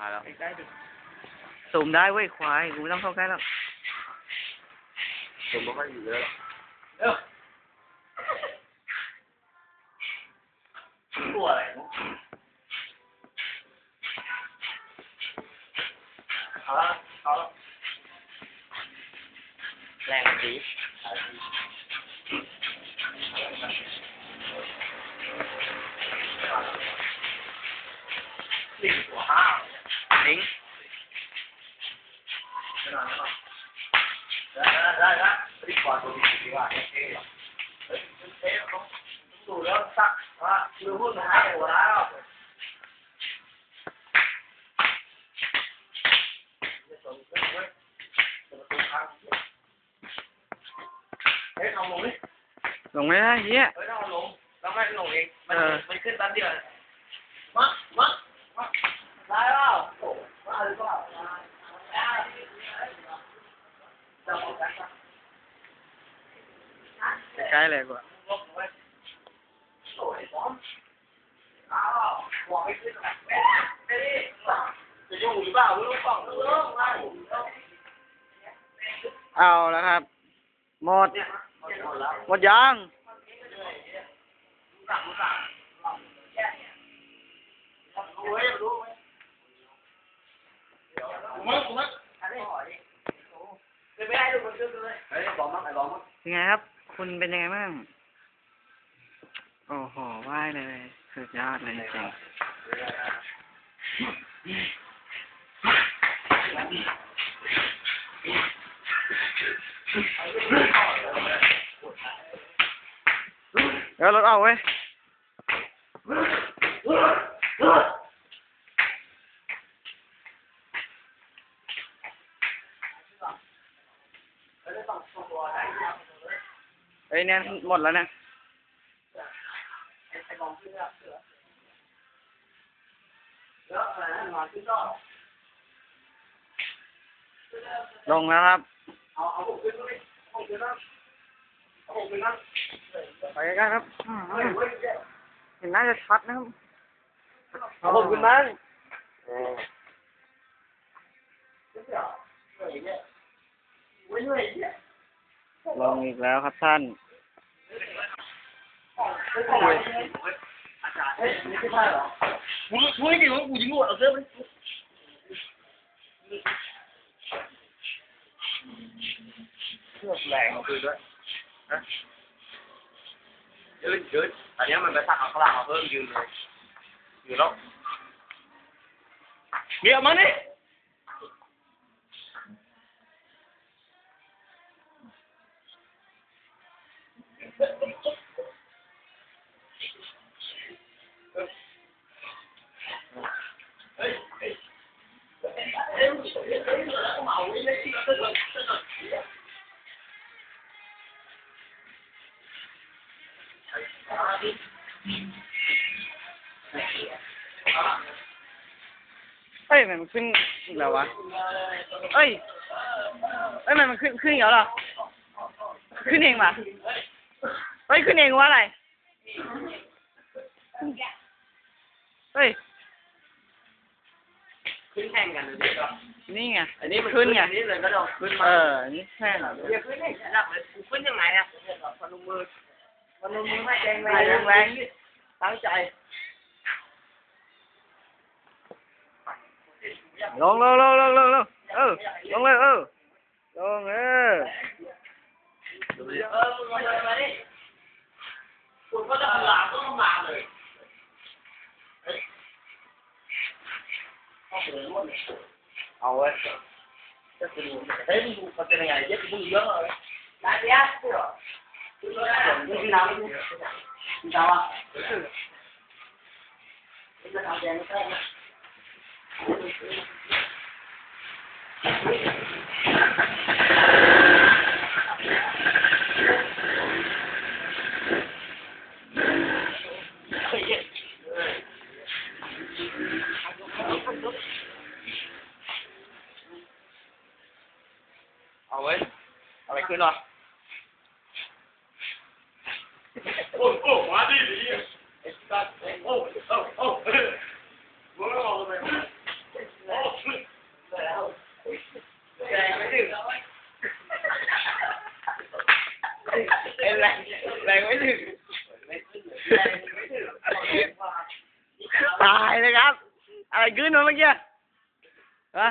มาแล้วใกล้ดิสูมได้เว้ยควายกูไม่ต้องเข้าใกล้หรอกผมไม่ค่อยอยู่แล้วเออตัวอะไรเนาะเอาละเอาละแรงดี ไม่ได้เฮีย เฮ้ยเอาลงแล้วไม่ลงเองมัน เออ มันขึ้นแป๊บเดียวมามามา ใกล้เลยกว่าจะยุ่งหรือเปล่าไม่รู้ฟังเออไม่เอาแล้วครับ หมด หมดแล้วหมดยังสั่งสั่งรู้ไหมรู้ไหมมึงมึงอันนี้หอยไม่ได้ดูมันขึ้นเลยเฮ้ยบอกมั้งไอ้บอกมั้งยังไงครับ คุณเป็นยังไงบ้าง โอ้โหไหว้เลย สุดยอดเลยจริงเดี๋ยวรถเอาไว้ย เฮ้ยเนี่ยหมดแล้วเนี่ยไอ้บอกขึ้นแล้วแล้วอะไรนะมาขึ้นก็ลงแล้วครับเอาเอาผมขึ้นด้วยผมขึ้นนะเอาผมขึ้นนะไปใกล้ๆครับอืมเฮ้ยเฮ้ยเห็นน่าจะชัดนะครับเอาผมขึ้นมั้งเลงอีกแล้วครับท่าน Ui. Muốn muốn cái gì muốn cùi dính ngồi ở dưới đấy. Được lẹ ngồi cười đấy. Hả? Chứ chứ, tại nhớ mình phải sạc họ làm hơn dừng rồi. Dừng lắm. Nghĩa mà đấy. เอาข้างหลังมาเพิ่มยืนมันขึ้นอีกแล้ววะ เอ้ย เอ้ยมันมันขึ้นขึ้นอีกแล้วเหรอ ขึ้นเองป่ะเฮ้ยขึ้นเองว่าอะไร เฮ้ย ขึ้นแข่งกันเลยก็ นี่ไง อันนี้มัน ขึ้นไง อันนี้เลยก็ต้องขึ้น เอ มา อ นี่แค่นั้น เดี๋ยวขึ้นให้ระดับเลยกูขึ้นยังไงอะพนมมือพนมมือไม่แรง ไม่แรงแรง ตั้งใจ ลงลงลงลงลงลงเออ ลงเลยเออ ลงเออ เออมึงมาเลยมาดิคุณก็จะหลาก็ต้องมาเลยเอาเว้ยจะไปดูเฮ้ยมึงดูมันเป็นยังไงเยอะมึงเยอะเลย Ahora, ya te digo, es un papel en ayer, es un guión, la de astro. Tú no la has visto, la ves, la vas. Es la cantidad de cosas. Thank you. เอาไว้เอาไปขึ้นหน่อยโอ้โอ้มาดิดิไอ้สัตว์โอ้โอ้โอ้มึงเอาไปโอ้แล้วแรงไม่ถึงแรงแรงไม่ถึงตายเลยครับอะไรขึ้นมาเมื่อกี้ฮะ